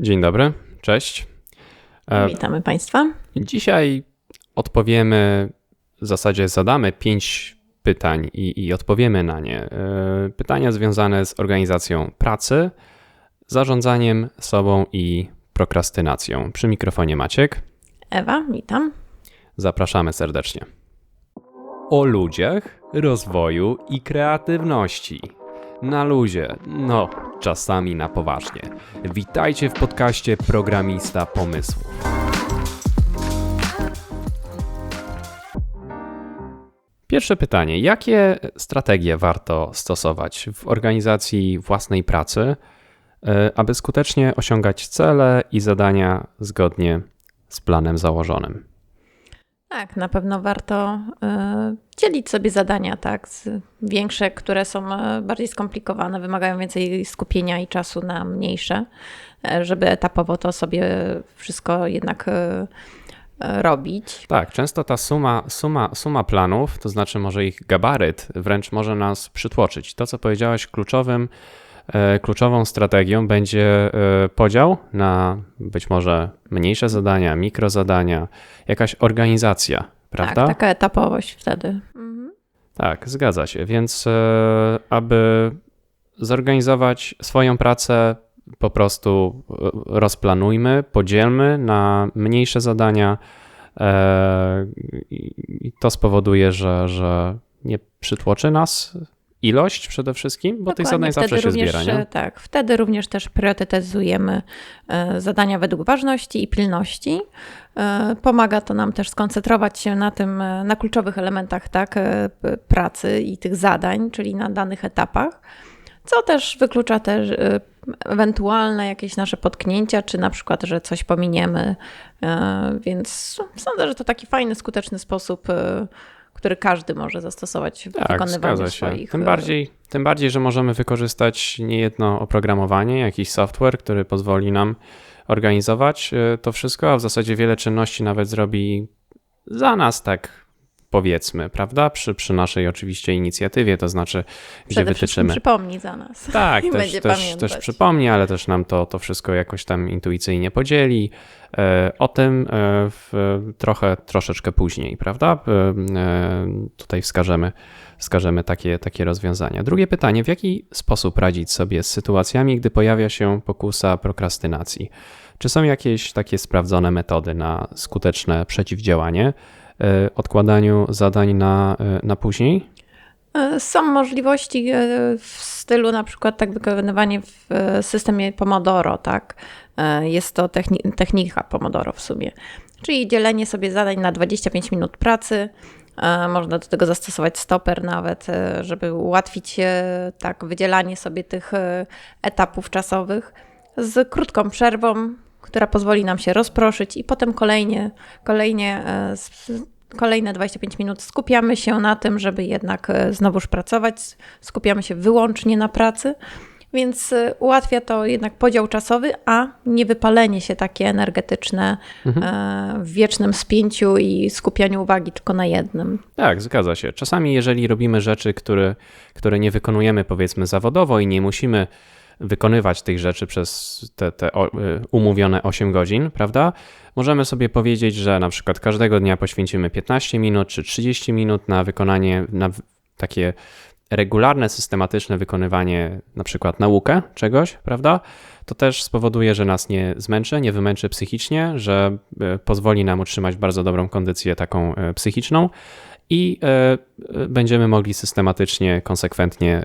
Dzień dobry, cześć. E, Witamy Państwa. Dzisiaj odpowiemy, w zasadzie zadamy pięć pytań i, i odpowiemy na nie. E, pytania związane z organizacją pracy, zarządzaniem sobą i prokrastynacją. Przy mikrofonie Maciek. Ewa, witam. Zapraszamy serdecznie. O ludziach, rozwoju i kreatywności. Na luzie, no, czasami na poważnie. Witajcie w podcaście Programista Pomysłów. Pierwsze pytanie: jakie strategie warto stosować w organizacji własnej pracy, e, aby skutecznie osiągać cele i zadania zgodnie z planem założonym? Tak, na pewno warto y, dzielić sobie zadania, tak, większe, które są e, bardziej skomplikowane, wymagają więcej skupienia i czasu na mniejsze, e, żeby etapowo to sobie wszystko jednak robić. Tak, często ta suma, suma, suma planów, to znaczy może ich gabaryt, wręcz może nas przytłoczyć. To, co powiedziałeś, kluczowym kluczową strategią będzie e, podział na być może mniejsze zadania, mikrozadania, jakaś organizacja, prawda? Tak, taka etapowość wtedy. Mhm. Tak, zgadza się. Więc e, aby zorganizować swoją pracę, po prostu rozplanujmy, podzielmy na mniejsze zadania i to spowoduje, że, że nie przytłoczy nas ilość przede wszystkim, bo Dokładnie. tych zadań wtedy zawsze się również, zbiera. Nie? Tak, wtedy również też priorytetyzujemy e, zadania według ważności i pilności. E, pomaga to nam też skoncentrować się na tym, e, na kluczowych elementach tak, pracy i tych zadań, czyli na danych etapach, co też wyklucza też ewentualne jakieś nasze potknięcia, czy na przykład, że coś pominiemy. Więc sądzę, że to taki fajny, skuteczny sposób który każdy może zastosować w tak, wykonywaniu swoich... Tym e, bardziej, tym bardziej, że możemy wykorzystać niejedno oprogramowanie, jakiś software, który pozwoli nam organizować e, to wszystko, a w zasadzie wiele czynności nawet zrobi za nas tak powiedzmy, prawda? Przy, przy naszej oczywiście inicjatywie, to znaczy, gdzie Przede wytyczymy. przypomni za nas. Tak, też, też, też przypomni, ale też nam to, to wszystko jakoś tam intuicyjnie podzieli. E, o tym e, w, trochę, troszeczkę później, prawda? E, tutaj wskażemy, wskażemy takie, takie rozwiązania. Drugie pytanie, w jaki sposób radzić sobie z sytuacjami, gdy pojawia się pokusa prokrastynacji? Czy są jakieś takie sprawdzone metody na skuteczne przeciwdziałanie? E, odkładaniu zadań na, e, na później? E, są możliwości w stylu na przykład tak wykonywanie w systemie Pomodoro, tak? Jest to technika Pomodoro w sumie. Czyli dzielenie sobie zadań na 25 minut pracy. Można do tego zastosować stoper nawet, żeby ułatwić tak wydzielanie sobie tych etapów czasowych z krótką przerwą, która pozwoli nam się rozproszyć i potem kolejnie, kolejnie e, kolejne 25 minut skupiamy się na tym, żeby jednak e, znowuż pracować, skupiamy się wyłącznie na pracy. Więc e, ułatwia to jednak podział czasowy, a nie wypalenie się takie energetyczne mhm. w wiecznym spięciu i skupianiu uwagi tylko na jednym. Tak, zgadza się. Czasami, jeżeli robimy rzeczy, które, które nie wykonujemy powiedzmy zawodowo i nie musimy wykonywać tych rzeczy przez te, te y, umówione 8 godzin, prawda? Możemy sobie powiedzieć, że na przykład każdego dnia poświęcimy 15 minut czy 30 minut na wykonanie, na takie regularne, systematyczne wykonywanie, na przykład naukę czegoś, prawda? To też spowoduje, że nas nie zmęczy, nie wymęczy psychicznie, że y, pozwoli nam utrzymać bardzo dobrą kondycję taką y, psychiczną i będziemy mogli systematycznie, konsekwentnie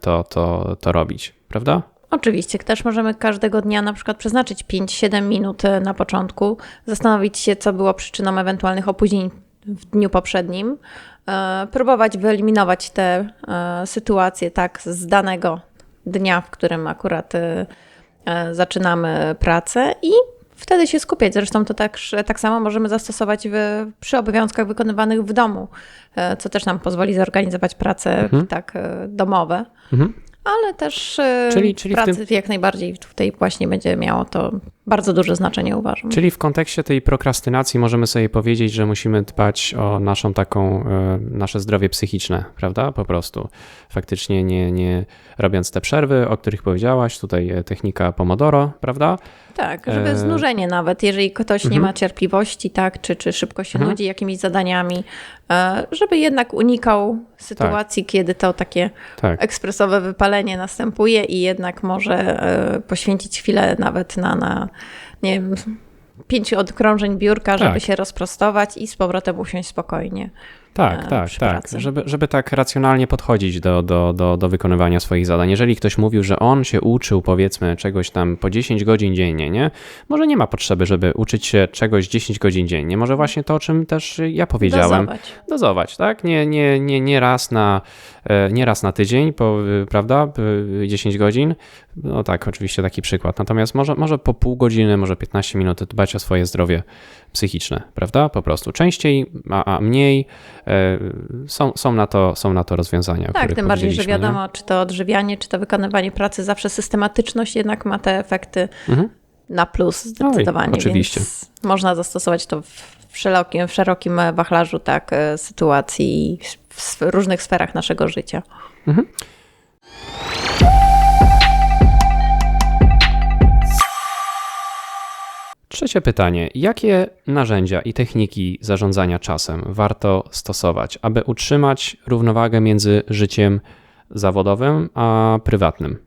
to, to, to robić, prawda? Oczywiście, też możemy każdego dnia na przykład przeznaczyć 5-7 minut e, na początku, zastanowić się, co było przyczyną ewentualnych opóźnień w dniu poprzednim, e, próbować wyeliminować te e, sytuacje tak z danego dnia, w którym akurat zaczynamy pracę i wtedy się skupiać. Zresztą to tak, tak samo możemy zastosować w, przy obowiązkach wykonywanych w domu, co też nam pozwoli zorganizować prace mhm. tak domowe. Mhm ale też e, czyli, czyli pracy tym... jak najbardziej tutaj właśnie będzie miało to bardzo duże znaczenie uważam. Czyli w kontekście tej prokrastynacji możemy sobie powiedzieć, że musimy dbać o naszą taką, e, nasze zdrowie psychiczne, prawda? Po prostu. Faktycznie nie, nie robiąc te przerwy, o których powiedziałaś, tutaj e, technika Pomodoro, prawda? Tak, żeby E, znużenie nawet, jeżeli ktoś nie mhm. ma cierpliwości, tak, czy, czy szybko się Mhm. nudzi jakimiś zadaniami, żeby jednak unikał sytuacji, kiedy to takie Tak. ekspresowe wypalenie następuje i jednak może poświęcić chwilę nawet na, na nie wiem, pięć odkrążeń biurka, żeby Tak. się rozprostować i z powrotem usiąść spokojnie. Tak, e, tak, tak. pracy. Żeby, żeby tak racjonalnie podchodzić do, do, do, do wykonywania swoich zadań. Jeżeli ktoś mówił, że on się uczył, powiedzmy, czegoś tam po 10 godzin dziennie, nie? Może nie ma potrzeby, żeby uczyć się czegoś 10 godzin dziennie. Może właśnie to, o czym też ja powiedziałem. Dozować. dozować, tak? Nie, nie, nie, nie, raz, na, e, nie raz na tydzień, po, y, prawda? Y, 10 godzin. No tak, oczywiście taki przykład. Natomiast może, może po pół godziny, może 15 minut dbać o swoje zdrowie psychiczne, prawda? Po prostu częściej, a, a mniej. e, Są, są, na to, są na to rozwiązania. Tak, tym bardziej, że powiedzieliśmy, nie? wiadomo, czy to odżywianie, czy to wykonywanie pracy, zawsze systematyczność jednak ma te efekty Mhm. na plus zdecydowanie. oczywiście. Więc można zastosować to w, szerokim, w szerokim wachlarzu tak, e, sytuacji w różnych sferach naszego życia. Trzecie pytanie. Jakie narzędzia i techniki zarządzania czasem warto stosować, aby utrzymać równowagę między życiem zawodowym a prywatnym?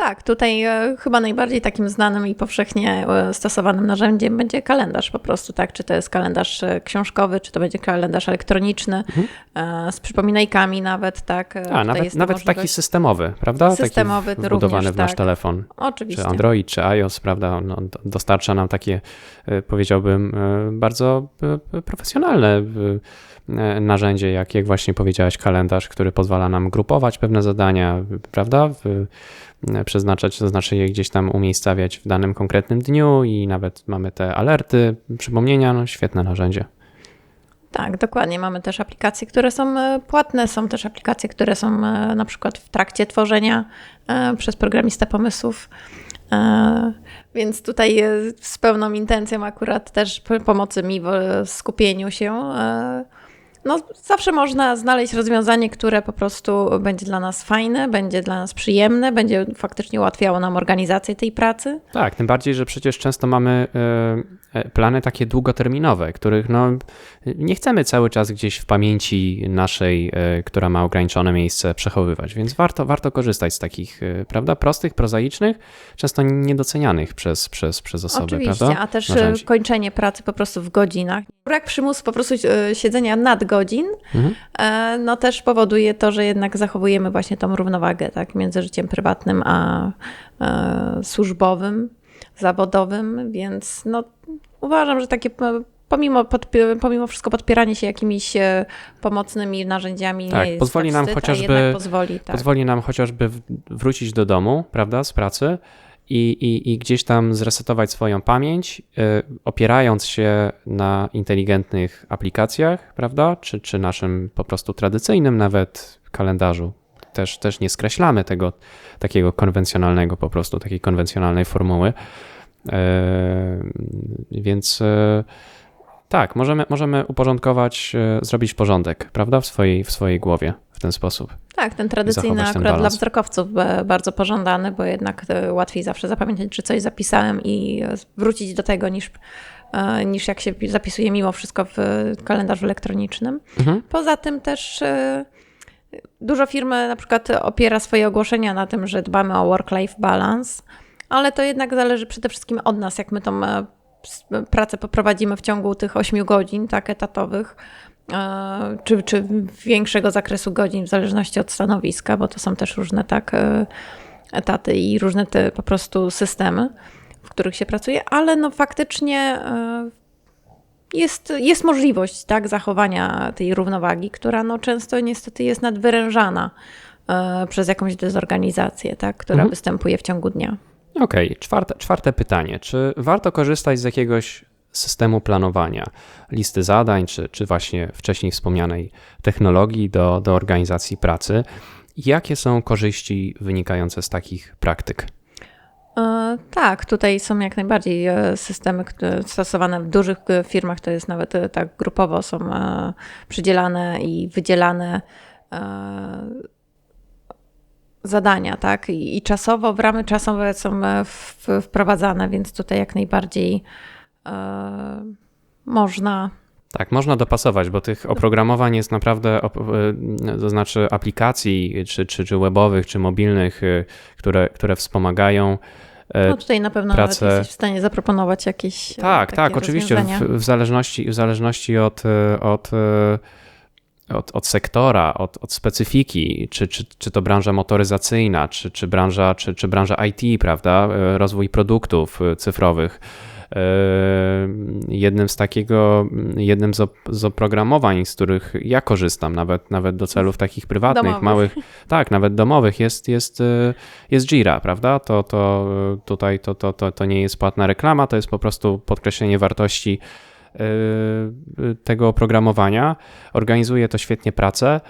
Tak, tutaj e, chyba najbardziej takim znanym i powszechnie e, stosowanym narzędziem będzie kalendarz po prostu, tak? Czy to jest kalendarz e, książkowy, czy to będzie kalendarz elektroniczny, e, z przypominajkami nawet, tak? A, nawet, nawet taki systemowy, prawda? Systemowy taki w- wbudowany również, w nasz tak. telefon. Oczywiście. Czy Android, czy iOS, prawda? No, dostarcza nam takie, powiedziałbym, bardzo profesjonalne narzędzie, jak, jak właśnie powiedziałeś, kalendarz, który pozwala nam grupować pewne zadania, prawda? E, Przeznaczać, to znaczy je gdzieś tam umiejscawiać w danym konkretnym dniu i nawet mamy te alerty, przypomnienia, no świetne narzędzie. Tak, dokładnie. Mamy też aplikacje, które są e, płatne, są też aplikacje, które są e, na przykład w trakcie tworzenia e, przez programistę pomysłów. E, Więc tutaj e, z pełną intencją akurat też pomocy mi w skupieniu się. No, zawsze można znaleźć rozwiązanie, które po prostu będzie dla nas fajne, będzie dla nas przyjemne, będzie faktycznie ułatwiało nam organizację tej pracy. Tak, tym bardziej, że przecież często mamy e, plany takie długoterminowe, których no, nie chcemy cały czas gdzieś w pamięci naszej, e, która ma ograniczone miejsce, przechowywać, więc warto, warto korzystać z takich, e, prawda, prostych, prozaicznych, często niedocenianych przez, przez, przez osoby, Oczywiście, prawda? a też e, narzędzi. kończenie pracy po prostu w godzinach. Brak przymusu po prostu e, siedzenia nad godzin, Mhm. e, no też powoduje to, że jednak zachowujemy właśnie tą równowagę tak, między życiem prywatnym a e, służbowym, zawodowym, więc no, uważam, że takie e, pomimo, podpi- pomimo wszystko podpieranie się jakimiś e, pomocnymi narzędziami Tak, nie jest pozwoli nam wstyd, chociażby- pozwoli, tak. Pozwoli nam chociażby wrócić do domu, prawda, z pracy i, i, i gdzieś tam zresetować swoją pamięć, y, opierając się na inteligentnych aplikacjach, prawda, czy, czy naszym po prostu tradycyjnym nawet kalendarzu. Też, też nie skreślamy tego takiego konwencjonalnego, po prostu takiej konwencjonalnej formuły. E, więc e, tak, możemy, możemy uporządkować, e, zrobić porządek, prawda, w swojej, w swojej głowie w ten sposób. Tak, ten tradycyjny akurat dla balans. wzrokowców e, bardzo pożądany, bo jednak łatwiej zawsze zapamiętać, czy coś zapisałem i wrócić do tego niż, niż jak się zapisuje mimo wszystko w kalendarzu elektronicznym. Mhm. Poza tym też dużo firm na przykład opiera swoje ogłoszenia na tym, że dbamy o work-life balance, ale to jednak zależy przede wszystkim od nas, jak my tą e, s- pracę poprowadzimy w ciągu tych 8 godzin, tak, etatowych, e, czy, czy większego zakresu godzin, w zależności od stanowiska, bo to są też różne tak e, etaty i różne te po prostu systemy, w których się pracuje, ale no faktycznie e, jest, jest możliwość tak, zachowania tej równowagi, która no często niestety jest nadwyrężana e, przez jakąś dezorganizację, tak, która Mhm. występuje w ciągu dnia. Okej, czwarte, czwarte pytanie. Czy warto korzystać z jakiegoś systemu planowania, listy zadań, czy, czy właśnie wcześniej wspomnianej technologii do, do organizacji pracy? Jakie są korzyści wynikające z takich praktyk? E, tak, tutaj są jak najbardziej e, systemy stosowane w dużych e, firmach, to jest nawet tak grupowo są przydzielane i wydzielane zadania, tak? I, czasowo, w ramy czasowe są wprowadzane, więc tutaj jak najbardziej można tak, można dopasować, bo tych oprogramowań jest naprawdę, to znaczy aplikacji, czy, czy, czy webowych, czy mobilnych, które, które wspomagają no tutaj na pewno pracę. nawet jesteś w stanie zaproponować jakieś. E, tak, tak, oczywiście. W, w, zależności, w zależności od, e, od, od, od sektora, od, od specyfiki, czy, czy, czy to branża motoryzacyjna, czy, czy, branża, czy, czy branża IT, prawda? Rozwój produktów cyfrowych jednym z takiego, jednym z, op z, oprogramowań, z których ja korzystam, nawet, nawet do celów takich prywatnych, domowych. małych, tak, nawet domowych, jest, jest, y, jest Jira, prawda? To, to tutaj to, to, to, to nie jest płatna reklama, to jest po prostu podkreślenie wartości tego oprogramowania. Organizuje to świetnie pracę.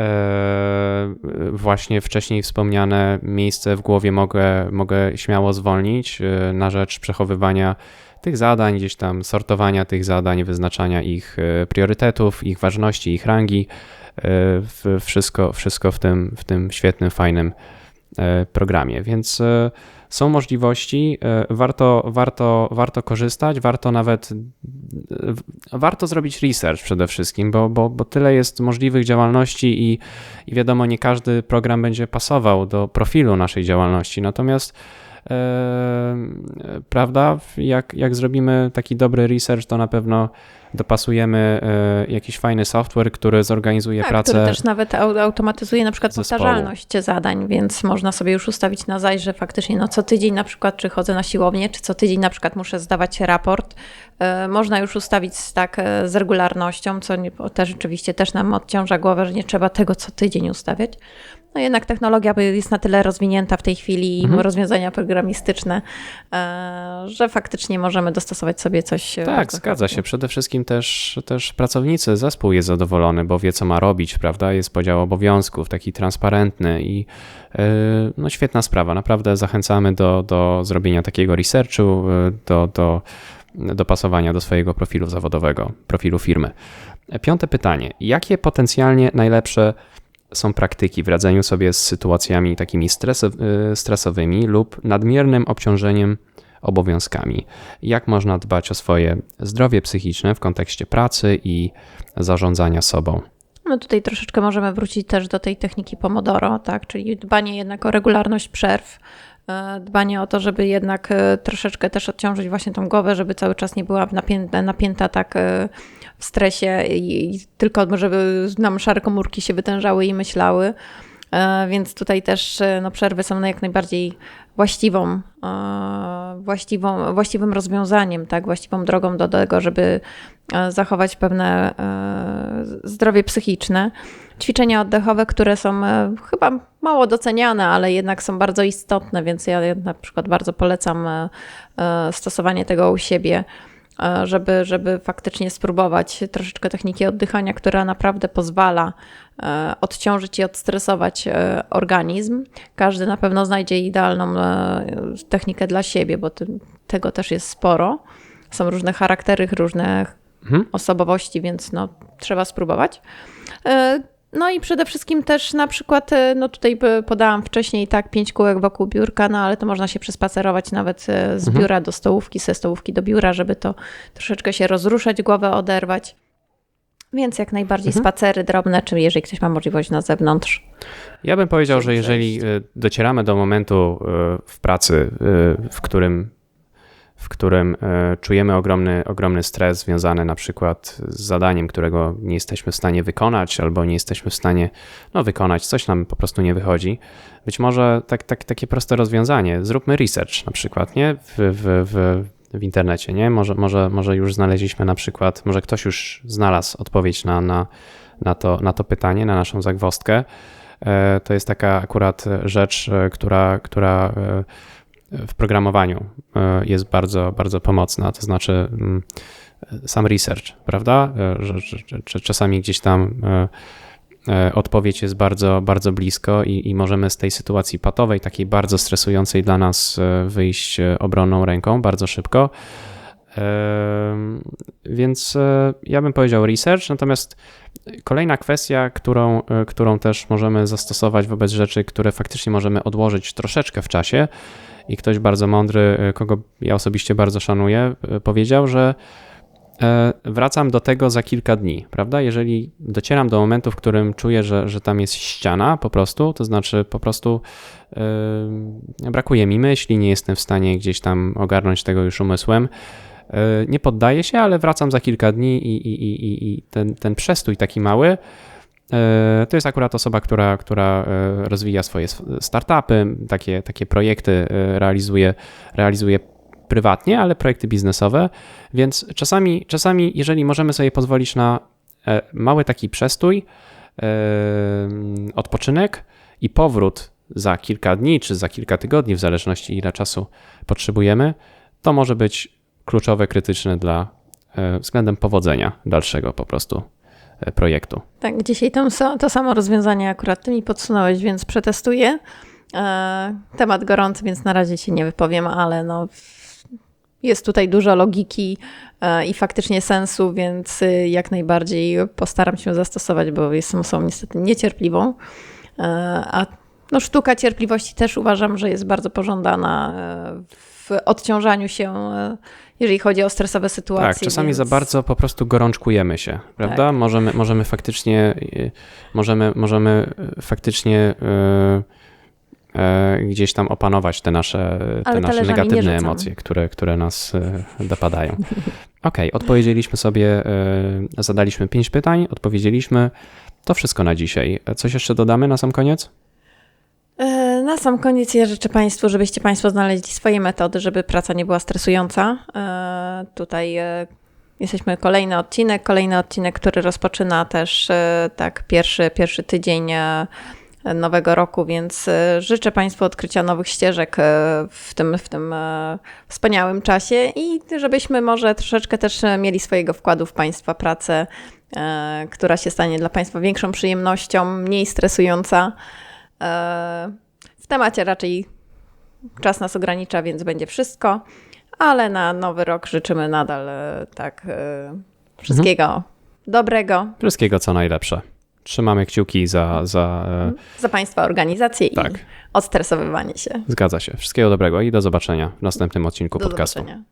E, właśnie wcześniej wspomniane miejsce w głowie mogę, mogę śmiało zwolnić e, na rzecz przechowywania tych zadań, gdzieś tam sortowania tych zadań, wyznaczania ich e, priorytetów, ich ważności, ich rangi. Wszystko, wszystko w, tym, w tym świetnym, fajnym programie. Więc są możliwości, e, warto, warto, warto korzystać, warto nawet, warto zrobić research przede wszystkim, bo, bo, bo tyle jest możliwych działalności i, i wiadomo, nie każdy program będzie pasował do profilu naszej działalności, natomiast e, prawda, jak, jak zrobimy taki dobry research, to na pewno dopasujemy e, jakiś fajny software, który zorganizuje tak, pracę. Który też nawet automatyzuje na przykład zespołu. powtarzalność zadań, więc można sobie już ustawić na zaś, że faktycznie no, co tydzień na przykład, czy chodzę na siłownię, czy co tydzień na przykład muszę zdawać raport. E, można już ustawić tak e, z regularnością, co też rzeczywiście też nam odciąża głowę, że nie trzeba tego co tydzień ustawiać. No jednak technologia jest na tyle rozwinięta w tej chwili mhm. rozwiązania programistyczne, że faktycznie możemy dostosować sobie coś. Tak, zgadza się. Przede wszystkim też, też pracownicy, zespół jest zadowolony, bo wie, co ma robić, prawda? Jest podział obowiązków, taki transparentny i e, no świetna sprawa. Naprawdę zachęcamy do, do zrobienia takiego researchu, e, do, do dopasowania do swojego profilu zawodowego, profilu firmy. Piąte pytanie. Jakie potencjalnie najlepsze są praktyki w radzeniu sobie z sytuacjami takimi e, stresowymi lub nadmiernym obciążeniem obowiązkami. Jak można dbać o swoje zdrowie psychiczne w kontekście pracy i zarządzania sobą? No tutaj troszeczkę możemy wrócić też do tej techniki Pomodoro, tak? czyli dbanie jednak o regularność przerw, e, dbanie o to, żeby jednak e, troszeczkę też odciążyć właśnie tą głowę, żeby cały czas nie była napięta, napięta tak w stresie i tylko żeby nam szare komórki się wytężały i myślały. Więc tutaj też no, przerwy są jak najbardziej właściwą, e, właściwą, właściwym rozwiązaniem, tak, właściwą drogą do tego, żeby e, zachować pewne e, zdrowie psychiczne. Ćwiczenia oddechowe, które są chyba mało doceniane, ale jednak są bardzo istotne, więc ja na przykład bardzo polecam stosowanie tego u siebie żeby, żeby faktycznie spróbować troszeczkę techniki oddychania, która naprawdę pozwala e, odciążyć i odstresować e, organizm. Każdy na pewno znajdzie idealną e, technikę dla siebie, bo tego też jest sporo. Są różne charaktery, różne mhm. osobowości, więc no, trzeba spróbować. No i przede wszystkim też na przykład, e, no tutaj podałam wcześniej tak pięć kółek wokół biurka, no ale to można się przespacerować nawet e, z mhm. biura do stołówki, ze stołówki do biura, żeby to troszeczkę się rozruszać, głowę oderwać. Więc jak najbardziej mhm. spacery drobne, czy jeżeli ktoś ma możliwość na zewnątrz. Ja bym powiedział, że jeżeli e, docieramy do momentu w pracy, w którym w którym e, czujemy ogromny, ogromny stres związany na przykład z zadaniem, którego nie jesteśmy w stanie wykonać, albo nie jesteśmy w stanie no, wykonać, coś nam po prostu nie wychodzi. Być może tak, tak, takie proste rozwiązanie, zróbmy research na przykład, nie? W, w, w, w internecie, nie? Może, może, może już znaleźliśmy na przykład, może ktoś już znalazł odpowiedź na, na, na, to, na to pytanie, na naszą zagwostkę. E, to jest taka akurat rzecz, e, która, która w programowaniu e, jest bardzo, bardzo pomocna, to znaczy mm, sam research, prawda? E, że, czasami gdzieś tam e, odpowiedź jest bardzo, bardzo blisko i, i możemy z tej sytuacji patowej, takiej bardzo stresującej dla nas wyjść obronną ręką bardzo szybko. Więc e, ja bym powiedział research, natomiast kolejna kwestia, którą, e, którą też możemy zastosować wobec rzeczy, które faktycznie możemy odłożyć troszeczkę w czasie i ktoś bardzo mądry, e, kogo ja osobiście bardzo szanuję, powiedział, że wracam do tego za kilka dni, prawda? Jeżeli docieram do momentu, w którym czuję, że, że tam jest ściana po prostu, to znaczy po prostu e, brakuje mi myśli, nie jestem w stanie gdzieś tam ogarnąć tego już umysłem, nie poddaję się, ale wracam za kilka dni i, i, i, i- ten, ten przestój taki mały, e, to jest akurat osoba, która, która e, rozwija swoje startupy, takie, takie projekty e, realizuje, realizuje prywatnie, ale projekty biznesowe, więc czasami, czasami jeżeli możemy sobie pozwolić na e, mały taki przestój, e, odpoczynek i powrót za kilka dni czy za kilka tygodni, w zależności ile czasu potrzebujemy, to może być kluczowe, krytyczne dla e, względem powodzenia dalszego po prostu e, projektu. Tak, dzisiaj to, to samo rozwiązanie akurat ty mi podsunąłeś, więc przetestuję. E, temat gorący, więc na razie się nie wypowiem, ale no, jest tutaj dużo logiki i faktycznie sensu, więc y, jak najbardziej postaram się zastosować, bo jestem osobą niestety niecierpliwą. A no, sztuka cierpliwości też uważam, że jest bardzo pożądana e, w odciążaniu się, e, jeżeli chodzi o stresowe sytuacje. Tak, czasami więc... za bardzo po prostu gorączkujemy się, prawda? Możemy, możemy faktycznie, y, możemy, możemy y, faktycznie gdzieś tam opanować te nasze, te nasze negatywne emocje, które, które nas dopadają. Okej, odpowiedzieliśmy sobie, zadaliśmy pięć pytań, odpowiedzieliśmy. To wszystko na dzisiaj. Coś jeszcze dodamy na sam koniec? Na sam koniec ja życzę Państwu, żebyście Państwo znaleźli swoje metody, żeby praca nie była stresująca. E, Tutaj e, jesteśmy kolejny odcinek, kolejny odcinek, który rozpoczyna też e, tak pierwszy, pierwszy tydzień nowego roku, więc życzę Państwu odkrycia nowych ścieżek w tym, w tym wspaniałym czasie i żebyśmy może troszeczkę też mieli swojego wkładu w Państwa pracę, która się stanie dla Państwa większą przyjemnością, mniej stresująca. W temacie raczej czas nas ogranicza, więc będzie wszystko, ale na nowy rok życzymy nadal e, tak e, wszystkiego dobrego Wszystkiego co najlepsze. Trzymamy kciuki za. za e, za Państwa organizację Tak. i odstresowywanie się. zgadza się. Wszystkiego dobrego i do zobaczenia w następnym odcinku Do podcastu. zobaczenia.